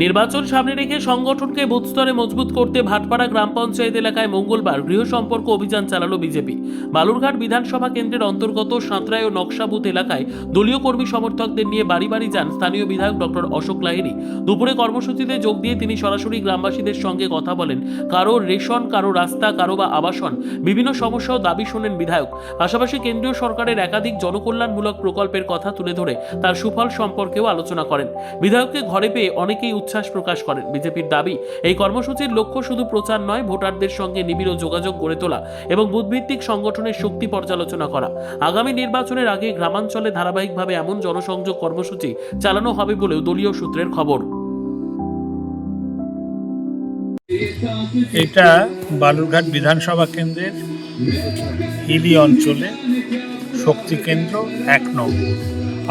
নির্বাচন সামনে রেখে সংগঠনকে বুথ স্তরে মজবুত করতে ভাটপাড়া গ্রাম পঞ্চায়েত এলাকায় মঙ্গলবার গৃহ সম্পর্ক অভিযান চালালো বিজেপি। বালুরঘাট বিধানসভা কেন্দ্রের অন্তর্গত সাঁতরায় ও নকশা বুথ এলাকায় দলীয় কর্মী সমর্থকদের নিয়ে বাড়ি বাড়ি যান স্থানীয় বিধায়ক ডক্টর অশোক লাহিড়ী। দুপুরে কর্মসূচিতে যোগ দিয়ে তিনি সরাসরি গ্রামবাসীদের সঙ্গে কথা বলেন। কারও রেশন, কারও রাস্তা, কারও বা আবাসন, বিভিন্ন সমস্যা ও দাবি শোনেন বিধায়ক। পাশাপাশি কেন্দ্রীয় সরকারের একাধিক জনকল্যাণমূলক প্রকল্পের কথা তুলে ধরে তার সুফল সম্পর্কেও আলোচনা করেন। বিধায়ককে ঘরে পেয়ে অনেকেই উচ্ছ্বাস প্রকাশ করেন। বিজেপির দাবি, এই কর্মসূচির লক্ষ্য শুধু প্রচার নয়, ভোটারদের সঙ্গে নিবিড় যোগাযোগ গড়ে তোলা এবং বুথভিত্তিক সংগঠনের শক্তি পর্যালোচনা করা। আগামী নির্বাচনের আগে গ্রামাঞ্চলে ধারাবাহিকভাবে এমন জনসংযোগ কর্মসূচি চালানো হবে বলেও দলীয় সূত্রের খবর। এটা বালুরঘাট বিধানসভা কেন্দ্রের হিলি অঞ্চলে শক্তি কেন্দ্র এক নম্বর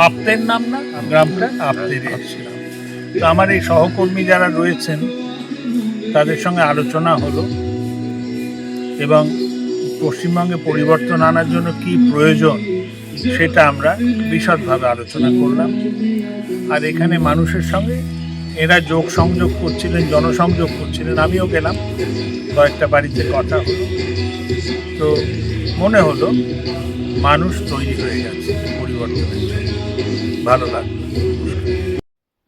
আপতের নাম না, গ্রামটা আপতের ছিলাম তো আমার এই সহকর্মী যারা রয়েছেন, তাদের সঙ্গে আলোচনা হলো এবং পশ্চিমবঙ্গে পরিবর্তন আনার জন্য কি প্রয়োজন সেটা আমরা বিশদভাবে আলোচনা করলাম। আর এখানে মানুষের সঙ্গে এরা যোগ সংযোগ করছিলেন, জনসংযোগ করছিলেন, আমিও গেলাম, কয়েকটা বাড়িতে কথা হলো। তো মনে হলো মানুষ তৈরি হয়ে গেছে পরিবর্তনের জন্য। ভালো লাগল।